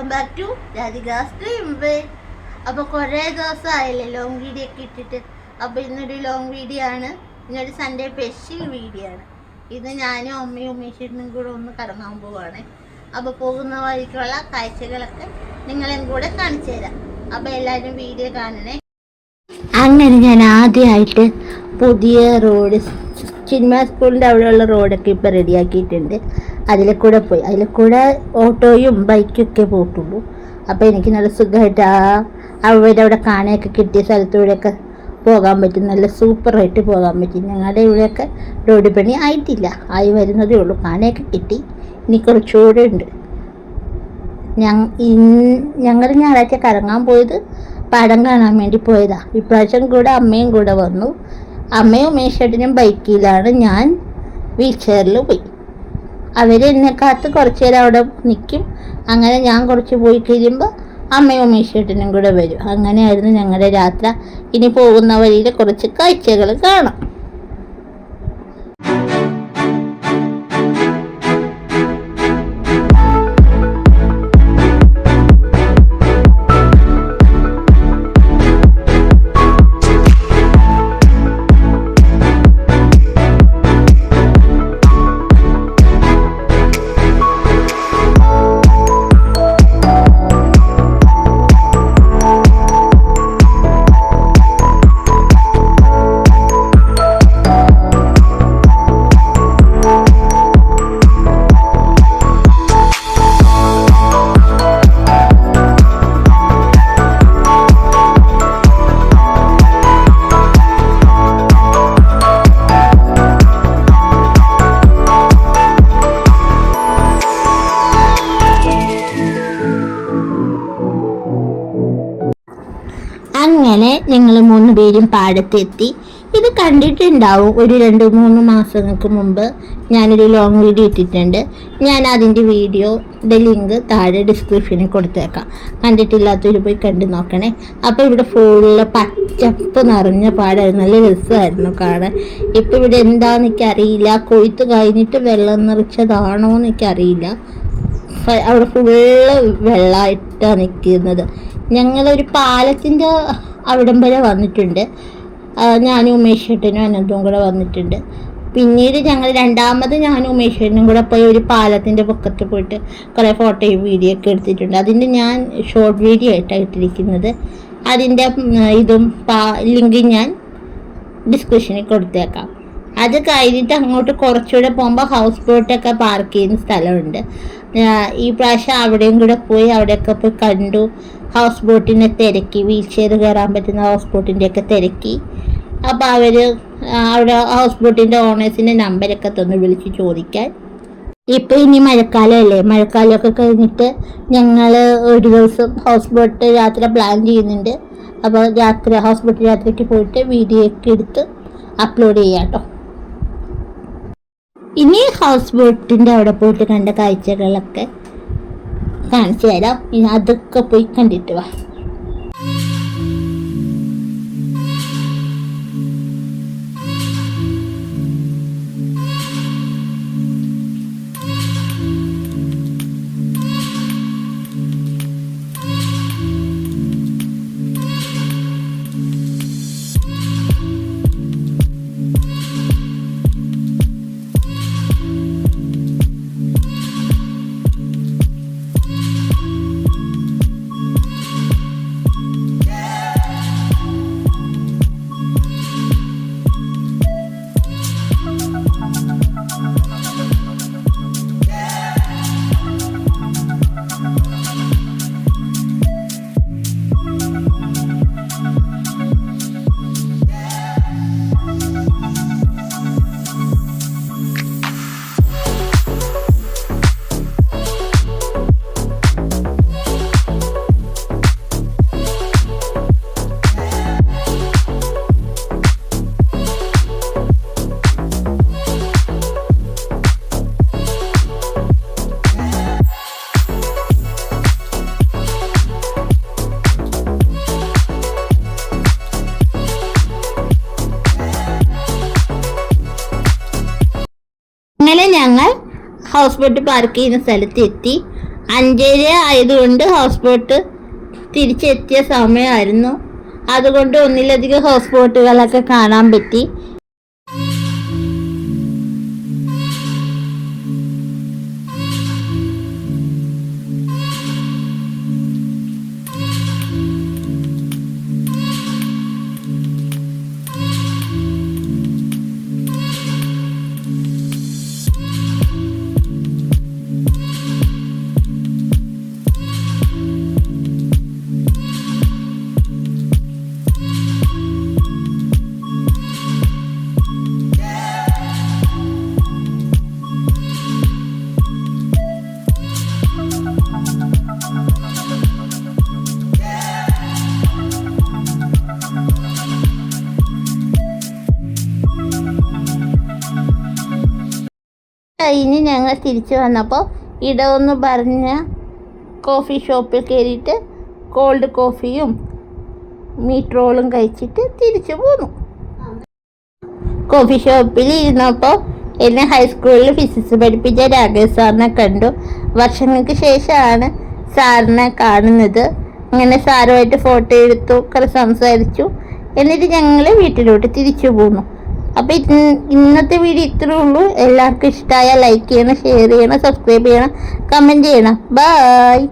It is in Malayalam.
Welcome back to Radhika's dream world അപ്പോൾ കുറേ ദിവസമായില്ലേ ലോങ് വീഡിയോ ഒക്കെ ഇട്ടിട്ട്. അപ്പോൾ ഇന്നൊരു ലോങ് വീഡിയോ ആണ്. ഇന്നൊരു സൺഡേ സ്പെഷ്യൽ വീഡിയോ ആണ്. ഇന്ന് ഞാനും അമ്മയും ഉമ്മേശ്വരനും കൂടെ ഒന്ന് കറങ്ങാൻ പോവാണ്. അപ്പോൾ പോകുന്ന വഴിക്കുള്ള കാഴ്ചകളൊക്കെ നിങ്ങളെയും കൂടെ കാണിച്ചു തരാം. അപ്പോൾ എല്ലാവരും വീഡിയോ കാണണേ. അങ്ങനെ ഞാൻ ആദ്യമായിട്ട് പുതിയ റോഡ് ചിന്മ സ്കൂളിന്റെ അവിടെയുള്ള റോഡൊക്കെ ഇപ്പോൾ റെഡിയാക്കിയിട്ടുണ്ട് അതിൽ കൂടെ പോയി. അതിൽ കൂടെ ഓട്ടോയും ബൈക്കും ഒക്കെ പോയിട്ടുള്ളൂ. അപ്പോൾ എനിക്ക് നല്ല സുഖമായിട്ട് ആ അവിടെ കാണാനൊക്കെ കിട്ടിയ സ്ഥലത്തൂടെയൊക്കെ പോകാൻ പറ്റും. നല്ല സൂപ്പറായിട്ട് പോകാൻ പറ്റും. ഞങ്ങളുടെ ഇവിടെയൊക്കെ റോഡ് പണി ആയിട്ടില്ല. ആയി വരുന്നതേ ഉള്ളൂ. കാണുകയൊക്കെ കിട്ടി. ഇനി കുറച്ചുകൂടെ ഉണ്ട്. ഞങ്ങൾ ഞായറാഴ്ച കറങ്ങാൻ പോയത് പടം കാണാൻ വേണ്ടി പോയതാണ് ഇപ്രാവശ്യം കൂടെ അമ്മയും കൂടെ വന്നു. അമ്മയും ഉമേഷേട്ടനും ബൈക്കിലാണ് ഞാൻ വീൽ ചെയറിൽ പോയി. അവർ എന്നെ കാത്ത് കുറച്ച് നേരം അവിടെ നിൽക്കും അങ്ങനെ ഞാൻ കുറച്ച് പോയി കഴിയുമ്പോൾ അമ്മയും ഉമേഷേട്ടനും കൂടെ വരും. അങ്ങനെയായിരുന്നു ഞങ്ങളുടെ യാത്ര. ഇനി പോകുന്ന വഴിയിൽ കുറച്ച് കാഴ്ചകൾ കാണാം. പേരും പാടത്തെത്തി. ഇത് കണ്ടിട്ടുണ്ടാവും ഒരു രണ്ട് മൂന്ന് മാസങ്ങൾക്ക് മുമ്പ് ഞാനൊരു ലോങ് വീഡിയോ ഇട്ടിട്ടുണ്ട്. ഞാൻ അതിന്റെ വീഡിയോയുടെ ലിങ്ക് താഴെ ഡിസ്ക്രിപ്ഷനിൽ കൊടുത്തേക്കാം. കണ്ടിട്ടില്ലാത്തവർ പോയി കണ്ടു നോക്കണേ. അപ്പോൾ ഇവിടെ ഫുള്ള് പച്ചപ്പ് നിറഞ്ഞ പാടായിരുന്നു. നല്ല രസമായിരുന്നു കാണാൻ. ഇപ്പം ഇവിടെ എന്താണെന്ന് എനിക്കറിയില്ല. കൊയ്ത്ത് കഴിഞ്ഞിട്ട് വെള്ളം നിറച്ചതാണോ എന്ന് എനിക്കറിയില്ല അവിടെ ഫുള്ള് വെള്ളമായിട്ടാണ് നിൽക്കുന്നത്. ഞങ്ങളൊരു പാലത്തിന്റെ അവിടം വരെ വന്നിട്ടുണ്ട്. ഞാനും ഉമേഷേട്ടനും അനന്തവും കൂടെ വന്നിട്ടുണ്ട്. പിന്നീട് ഞങ്ങൾ രണ്ടാമത് ഞാനും ഉമേഷേട്ടനും കൂടെ പോയി ഒരു പാലത്തിന്റെ പൊക്കത്ത് പോയിട്ട് കുറേ ഫോട്ടോയും വീഡിയോ ഒക്കെ എടുത്തിട്ടുണ്ട്. അതിന്റെ ഞാൻ ഷോർട്ട് വീഡിയോ ആയിട്ടാണ് ഇട്ടിരിക്കുന്നത്. അതിന്റെ ഇതും പാ ലിങ്ക് ഞാൻ ഡിസ്ക്രിപ്ഷനിൽ കൊടുത്തേക്കാം. അത് കഴിഞ്ഞിട്ട് അങ്ങോട്ട് കുറച്ചുകൂടെ പോകുമ്പോൾ ഹൗസ് ബോട്ടൊക്കെ പാർക്ക് ചെയ്യുന്ന സ്ഥലമുണ്ട്. ഈ പ്രാവശ്യം അവിടെയും കൂടെ പോയി അവിടെയൊക്കെ പോയി കണ്ടു. ഹൗസ് ബോട്ടിനെ തിരക്കി. വീൽ ചെയർ കയറാൻ പറ്റുന്ന ഹൗസ് ബോട്ടിന്റെ ഒക്കെ തിരക്കി. അപ്പോൾ അവർ അവിടെ ഹൗസ് ബോട്ടിന്റെ ഓണേഴ്സിന്റെ നമ്പരൊക്കെ തന്നു വിളിച്ച് ചോദിക്കാൻ. ഇപ്പൊ ഇനി മഴക്കാലമല്ലേ മഴക്കാലമൊക്കെ കഴിഞ്ഞിട്ട് ഞങ്ങൾ ഒരു ദിവസം ഹൗസ് ബോട്ട് യാത്ര പ്ലാൻ ചെയ്യുന്നുണ്ട്. അപ്പോൾ രാത്രി ഹൗസ് ബോട്ട് യാത്രയ്ക്ക് പോയിട്ട് വീഡിയോ ഒക്കെ എടുത്ത് അപ്ലോഡ് ചെയ്യാം കേട്ടോ ഇനി ഹൗസ് ബോട്ടിന്റെ അവിടെ പോയിട്ട് കണ്ട കാഴ്ചകളൊക്കെ കാണിച്ചു തരാം. അതൊക്കെ പോയി കണ്ടിട്ട് വാ. അങ്ങനെ ഞങ്ങൾ ഹൗസ് ബോട്ട് പാർക്ക് ചെയ്യുന്ന സ്ഥലത്ത് എത്തി. അഞ്ചര ആയതുകൊണ്ട് ഹോസ്പോട്ട് തിരിച്ചെത്തിയ സമയമായിരുന്നു. അതുകൊണ്ട് ഒന്നിലധികം ഹൗസ് ബോട്ടുകളൊക്കെ കാണാൻ പറ്റി. കഴിഞ്ഞ് ഞങ്ങൾ തിരിച്ചു വന്നപ്പോൾ ഇടവെന്ന് പറഞ്ഞ കോഫി ഷോപ്പിൽ കയറിയിട്ട് കോൾഡ് കോഫിയും മീറ്റ് റോളും കഴിച്ചിട്ട് തിരിച്ചു പോന്നു. കോഫി ഷോപ്പിൽ ഇരുന്നപ്പോൾ എന്നെ ഹൈസ്കൂളിൽ ഫിസിക്സ് പഠിപ്പിച്ച രാകേഷ് സാറിനെ കണ്ടു. വർഷങ്ങൾക്ക് ശേഷമാണ് സാറിനെ കാണുന്നത്. അങ്ങനെ സാറുമായിട്ട് ഫോട്ടോ എടുത്തു കുറെ സംസാരിച്ചു. എന്നിട്ട് ഞങ്ങൾ വീട്ടിലോട്ട് തിരിച്ചു പോന്നു. അപ്പോൾ ഇന്നത്തെ വീഡിയോ ഇത്രേ ഉള്ളൂ. എല്ലാവർക്കും ഇഷ്ടമായ ലൈക്ക് ചെയ്യണം ഷെയർ ചെയ്യണം സബ്സ്ക്രൈബ് ചെയ്യണം കമന്റ് ചെയ്യണം. ബായ്